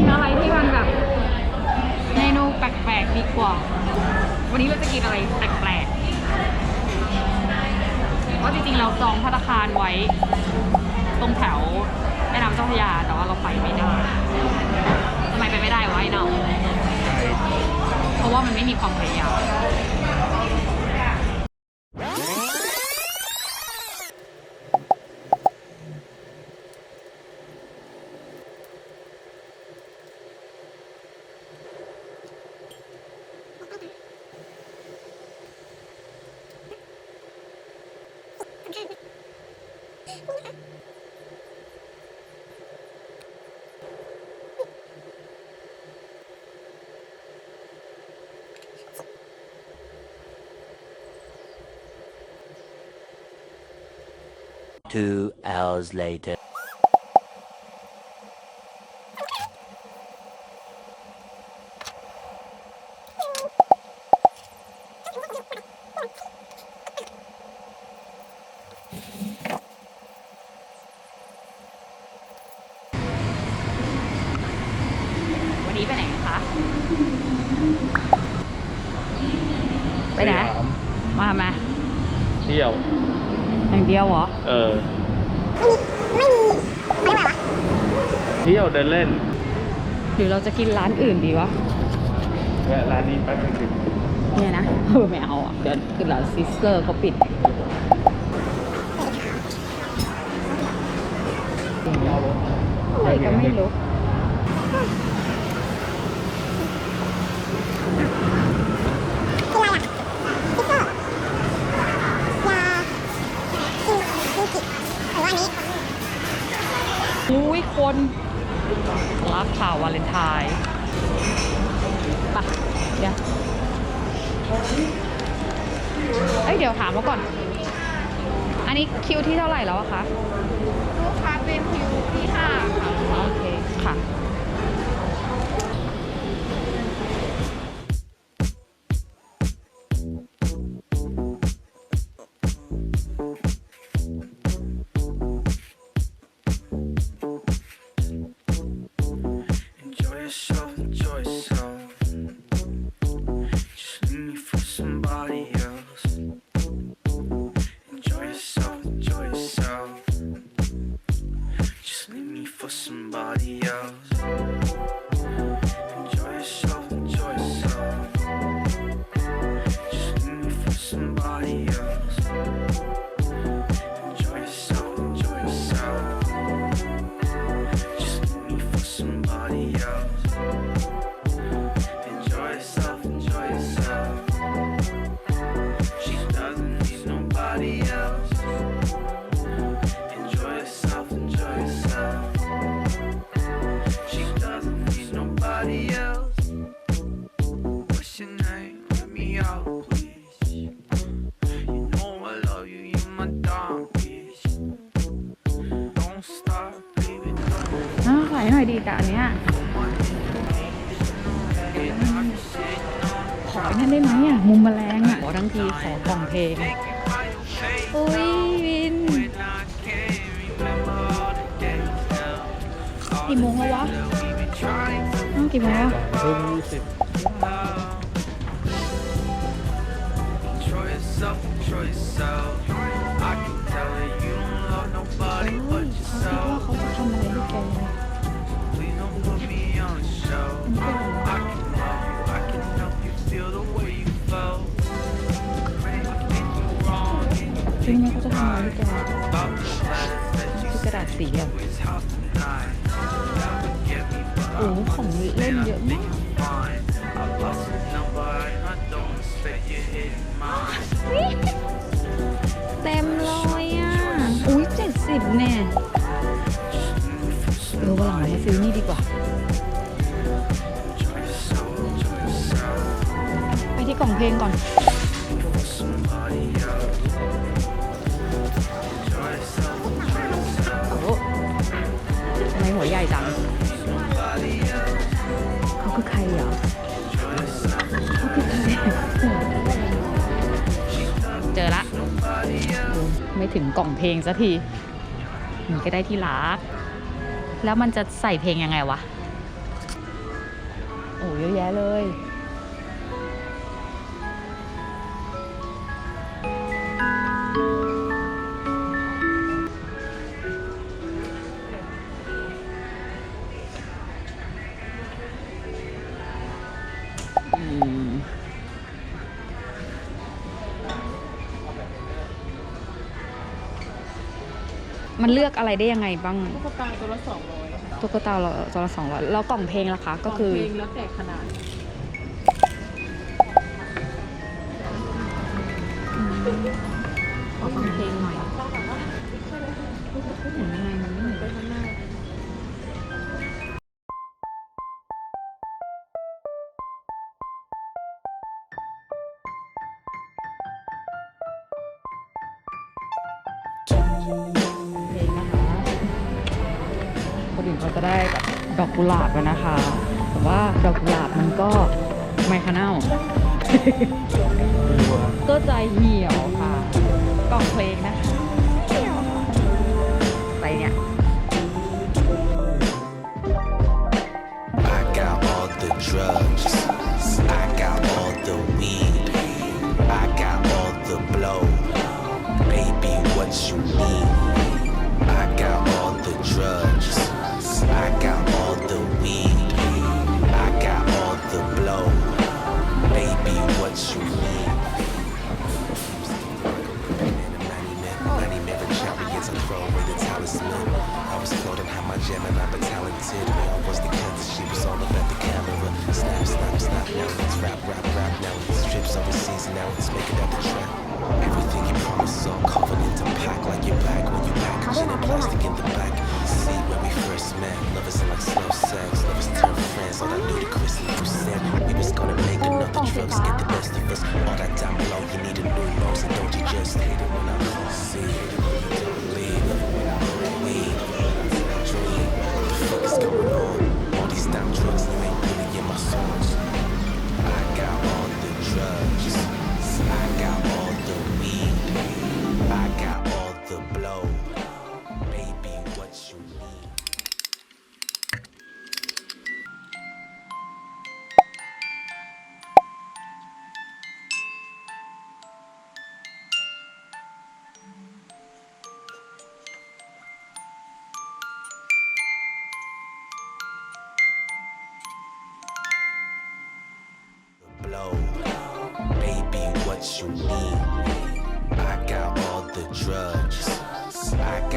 กินอะไรที่มันแบบเมนูแปลกๆดีกว่า วันนี้เราจะกินอะไรแปลกๆเพราะจริงๆ เราจองพัตตาคารไว้ ตรงแถวแม่น้ำเจ้าพระยาแต่ว่าเราไปไม่ได้ทำไมไปไม่ได้วะไอ้น้องเพราะว่ามันไม่มีความพยายาม Two hours later. ไปไหนมาทำไมเที่ยว อย่างเดียวเหรอ เออเที่ยวเดินเล่นหรือเราจะกินร้านอื่นดีวะ แวะร้านนี้แป๊บนึงดิเนี่ยนะ เออไม่เอาอะ เดี๋ยวคือร้านซิสเกอร์เขาปิด อะไรก็ไม่รู้ อุ้ยคนรักข่าววาเลนไทน์ไปะเดี๋ยวเอ้ยเดี๋ยวถามมาก่อน อันนี้คิวที่เท่าไหร่แล้วอะคะ for somebody else. าขายหน่อยดีกับอันเนี้ยขอไอ้นั่นได้ไหมอะ มุมแมลงอะขอทั้งทีขอกล่องเพลงอุ้ยวินกี่โมงแล้ววะอ้าวกี่โมงแล้วทุ่มยี่สิบ Enjoy yourself, enjoy ซึ่งมันก็จะทำงานที่กระคือกระดาษสีอะโอ้ของเล่นเยอะมากเต็มเลยอะ อุ้ยเจ็ดสิบเน่เออวันหลังมาซื้อนี่ดีกว่า ไปที่กล่องเพลงก่อน คือใครเหรอ Enjoy yourself, เขาคือใครเจอละ somebody else. ไม่ถึงกล่องเพลงสักทีมันก็ได้ที่รัก แล้วมันจะใส่เพลงยังไงวะ โอ้เยอะแยะเลย มันเลือกอะไรได้ยังไงบ้าง ตุ๊กตาตัวละสองร้อยตุ๊กตาเราตัวละสองร้อยแล้วกล่องเพลงล่ะคะก็คือ เพลงแล้วแต่ขนาด ขอฟังเพลงหน่อยเห็นยังไงมันไม่เห็นไปข้างหน้า คนอื่นเขาจะได้แบบดอกกุหลาบนะคะ แต่ว่าดอกกุหลาบมันก็ไม่คะเน่า ก็ใจเหี่ยวค่ะ กล่องเพลงนะคะเหี่ยวค่ะอะไรเนี่ย I got all the drugs. Rap, rap, rap. Now it's trips overseas, and now it's making out the trap. Everything you promised, all covenant to pack like you're back when you packaging in plastic in the back. See when we first met, lovers like slow sex, lovers turn friends. All that ludicrous and you blow. Baby, what you need? I got all the drugs. I